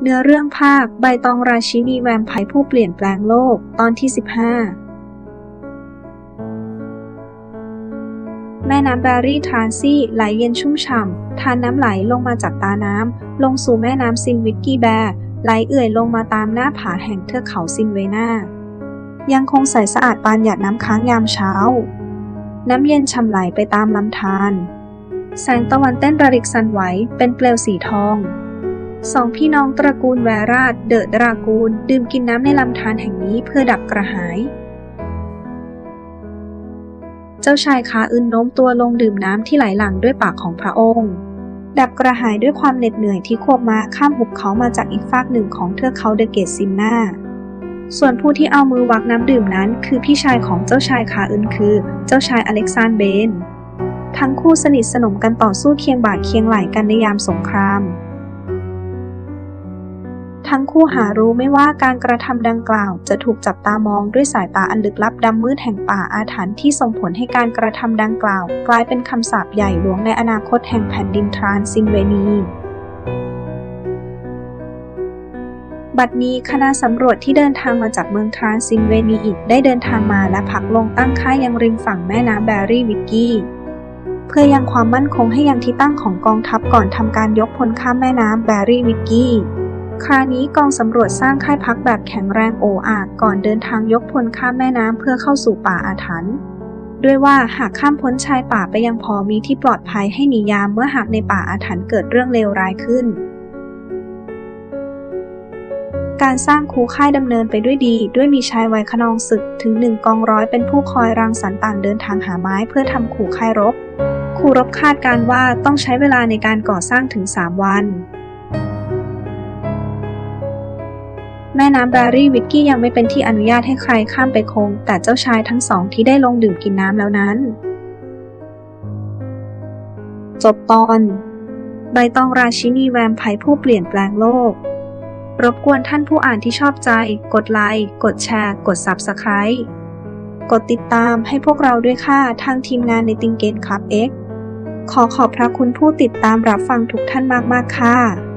เนื้อเรื่องภาคใบตองราชินีแวมไพร์ผู้เปลี่ยนแปลงโลกตอนที่ 15 แม่น้ำแบรี่ทรานซี่ไหลเย็นชุ่มฉ่ำทานน้ำไหลลงมาจากตาน้ำ ลงสู่แม่น้ำซินวิกกี้แบร์ไหลเอื่อยลงมาตามหน้าผาแห่งเทือกเขาซินเวนายังคงใสสะอาดปานหยาดน้ำค้างยามเช้า น้ำเย็นช่ำไหลไปตามลำธารแสงตะวันเต้นระริกสันไหวเป็นเปลวสีทอง สองพี่น้องตระกูลแวราดเดอะดรากูล ดื่มกินน้ำในลำธารแห่งนี้เพื่อดับกระหาย เจ้าชายขาอึนโน้มตัวลงดื่มน้ำที่ไหลหลั่งด้วยปากของพระองค์ ดับกระหายด้วยความเหน็ดเหนื่อยที่ควบม้าข้ามหุบเขามาจากอีกฟากหนึ่งของเทือกเขาเดเกตซินนาส่วนผู้ที่เอามือวักน้ำดื่มนั้น คือพี่ชายของเจ้าชายขาอึนคือ เจ้าชายอเล็กซานเบน ทั้งคู่สนิทสนมกันต่อสู้เคียงบ่าเคียงไหลกันในยามสงคราม ทั้งคู่หารู้ไม่ว่าการกระทำดังกล่าว จะถูกจับตามองด้วยสายตาอันลึกลับดำมืดแห่งป่าอาถรรพ์ที่ส่งผลให้การกระทำดังกล่าว กลายเป็นคำสาปใหญ่หลวงในอนาคตแห่งแผ่นดินทรานซินเวนีบัดนี้คณะสำรวจที่เดินทางมาจากเมืองทรานซินเวนีอีกได้เดินทางมาและพักลงตั้งค่ายยังริมฝั่งแม่น้ำแบรี่วิกกี้ เพื่อยังความมั่นคงให้ยังที่ตั้งของกองทัพก่อนทำการยกพลข้ามแม่น้ำแบรี่วิกกี้ คราวนี้กองสำรวจสร้างค่ายพักแบบแข็งแรงโออาก่อนเดินทางยกพลข้ามแม่น้ำเพื่อเข้าสู่ป่าอาถรรพ์ด้วยว่าหากข้ามพ้นชายป่าไปยังพอมีที่ปลอดภัยให้หนียามเมื่อหากในป่าอาถรรพ์เกิดเรื่องเลวร้ายขึ้น การสร้างคูค่ายดำเนินไปด้วยดี ด้วยมีชายวัยขนองศึกถึงหนึ่งกองร้อยเป็นผู้คอยรังสรรค์ต่างเดินทางหาไม้เพื่อทำขู่ค่ายรบ คู่รบคาดการว่าต้องใช้เวลาในการก่อสร้างถึง 3 วัน แม่น้ำแบรี่วิกกี้ยังไม่เป็นที่อนุญาตให้ใครข้ามไปคง แต่เจ้าชายทั้งสองที่ได้ลงดื่มกินน้ำแล้วนั้น จบตอน ใบตองราชินีแวมไพร์ผู้เปลี่ยนแปลงโลก รบกวนท่านผู้อ่านที่ชอบใจ กดไลค์ กดแชร์ กด Subscribe กดติดตามให้พวกเราด้วยค่ะ ทางทีมงานในติงเกตคลับ X ขอขอบพระคุณผู้ติดตามรับฟังทุกท่านมาก ๆ ค่ะ